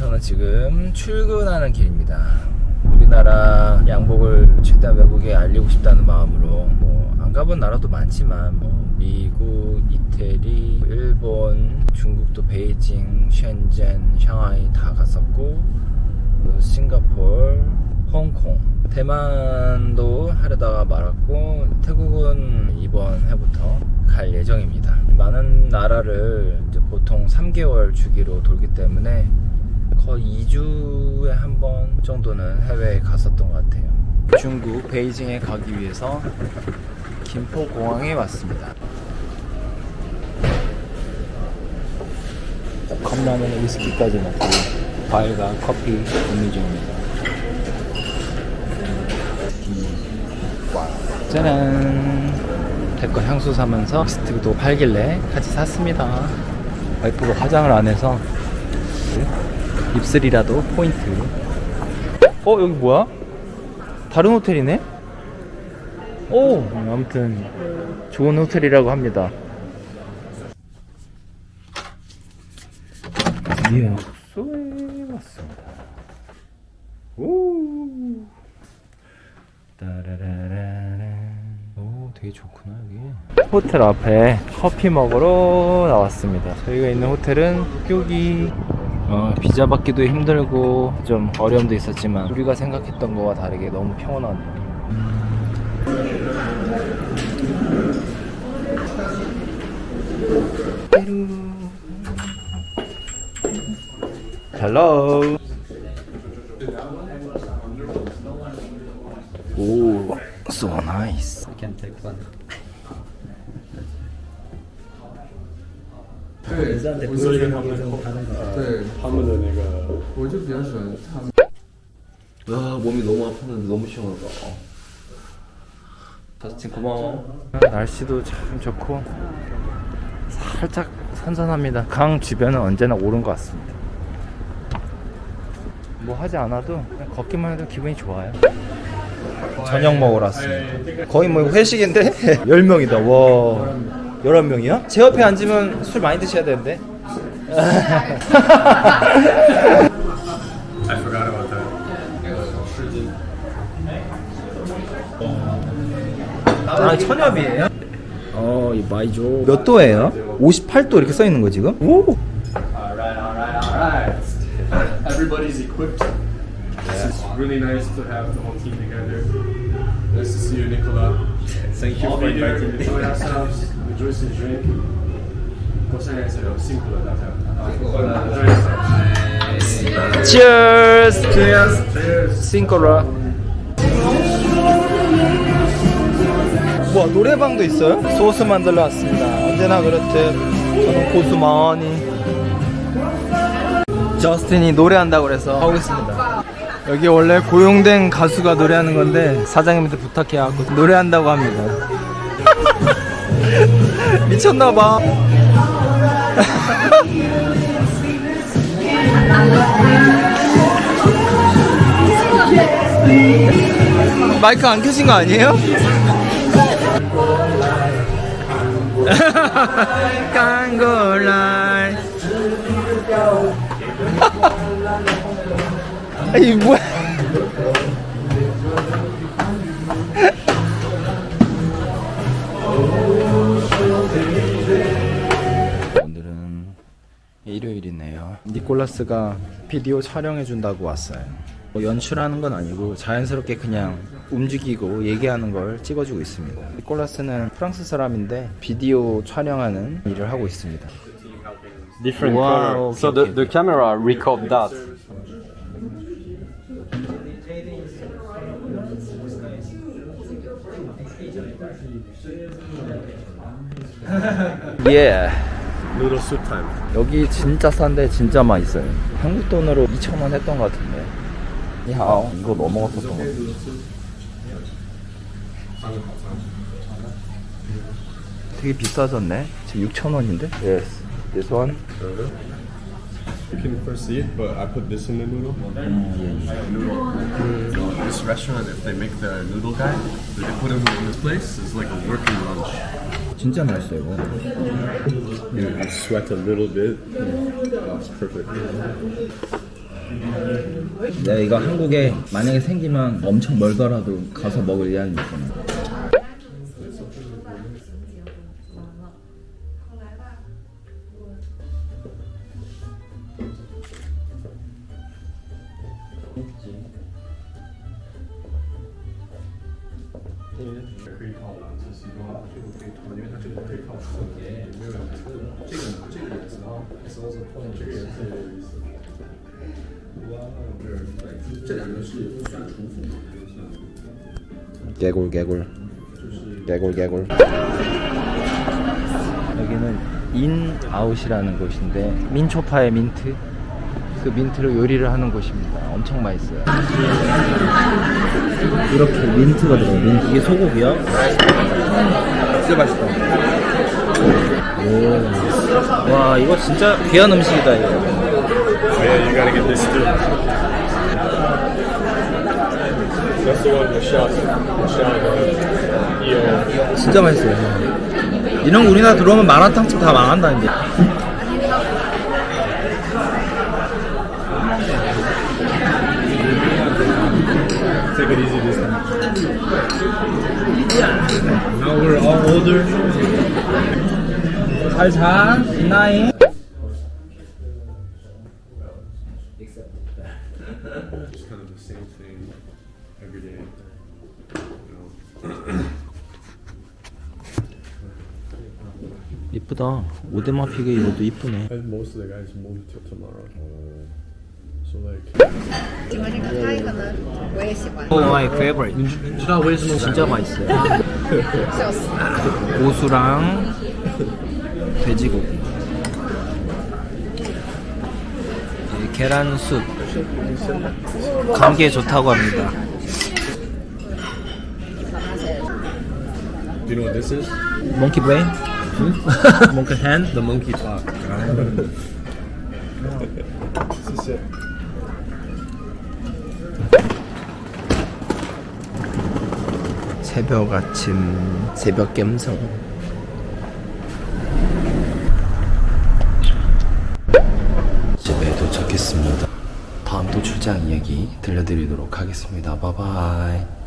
저는 지금 출근하는 길입니다. 우리나라 양복을 최대한 외국에 알리고 싶다는 마음으로 뭐 안 가본 나라도 많지만 뭐 미국, 이태리, 일본, 중국도 베이징, 셴젠, 샹하이 다 갔었고 뭐 싱가폴, 홍콩, 대만도 하려다가 말았고 태국은 이번 해부터 갈 예정입니다. 많은 나라를 보통 3개월 주기로 돌기 때문에 거의 2주에 한 번 정도는 해외에 갔었던 것 같아요. 중국 베이징에 가기 위해서 김포공항에 왔습니다. 컵라면에 위스키까지 먹고 과일과 커피 음료 중입니다. 짜란! 데거 향수 사면서 스틱도 팔길래 같이 샀습니다. 와이프가 화장을 안 해서 입술이라도 포인트. 어 여기 뭐야? 다른 호텔이네? 오 아무튼 좋은 호텔이라고 합니다. 드디어 숙소에 왔습니다. 오 되게 좋구나 여기 호텔 앞에 커피 먹으러 나왔습니다 저희가 있는 호텔은 여기 어, 비자 받기도 힘들고 좀 어려움도 있었지만 우리가 생각했던 거와 다르게 너무 평온하네요. 헬로. 오 so nice. You can take one. 아 몸이 너무 아팠는데 너무 시원하다. 다스틴 고마워. 날씨도 참 좋고 살짝 선선합니다. 강 주변은 언제나 오른 것 같습니다. 뭐 하지 않아도 그냥 걷기만 해도 기분이 좋아요. 저녁 먹으러 왔습니다. 거의 뭐 회식인데 10명이다. 와. 11명이야? 제 옆에 앉으면 술 많이 드셔야 되는데. 아, 천엽이에요? 어, 이 마이조. 몇 도예요? 58도 이렇게 써 있는 거 지금? 오. Alright, alright, alright. Everybody's equipped. It's really nice to have the whole team together. Nice to see you, Nicola. Thank you All for inviting me. enjoy ourselves, 고생했어요. 싱크로 다자. Enjoy yourselves. Cheers. Cheers. Cheers. 싱코라. 뭐 노래방도 있어요? 소스 만들러 왔습니다. 언제나 그렇듯 저는 고수 많이. 저스틴이 노래한다고 그래서 하고 있습니다. 여기 원래 고용된 가수가 노래하는 건데 사장님한테 부탁해갖고 노래한다고 합니다. 미쳤나봐. 마이크 안 켜진 거 아니에요? 깡골라이 이 뭐야 일요일이네요 니콜라스가 비디오 촬영해 준다고 왔어요 뭐 연출하는 건 아니고 자연스럽게 그냥 움직이고 얘기하는 걸 찍어주고 있습니다. 니콜라스는 프랑스 사람인데 비디오 촬영하는 일을 하고 있습니다. Different Wow, color. okay, so the, okay. the camera record that. 예. Time. 여기 진짜 싼데 진짜 맛있어요. 한국 돈으로 2,000원 했던 것 같은데. 야, 이거 넘어갔었던 것 같아. 되게 비싸졌네. 지금 6,000원인데? Yes. This one? You can first see it, but I put this in the noodle. Noodle. So this restaurant, if they make the noodle guy, they put him in this place, is like a working lunch. 진짜 맛있어 이거. I sweat a little bit. That's perfect. 내가 이거 한국에 만약에 생기면 엄청 멀더라도 가서 먹을 의향이 있잖아. 개굴 개굴. 개굴 개굴. 여기는 인아웃이라는 곳인데 민초파의 민트 그 민트로 요리를 하는 곳입니다 엄청 맛있어요 이렇게 민트가 들어요 민트. 이게 소고기야? 진짜 맛있다 오. 와 이거 진짜 귀한 음식이다 이거 Yeah, you gotta get this too. That's the one with shot. Shot. Eel. 진짜 맛있어요 이런 거 우리나라 들어오면 마라탕집 다 망한다는데 Take it easy this time. All older. 잘 자, 나이. Just kind of the same thing every day. You know. 이쁘다. 오데마 피게 이것도 이쁘네. And most of the guys move to tomorrow. So like. 请问这个开一个呢？我也喜欢， Oh my favorite. 知道为什么 진짜 맛있어요. 笑死。 고수랑 돼지고기. 이 계란숲. 감기에 좋다고 합니다. Do you know what this is? 몽키 브레인? 몽키 핸드? The monkey talk. this is it. 새벽 아침. 새벽 갬성. 집에 도착했습니다. 다음 또 출장 이야기 들려드리도록 하겠습니다. 바이바이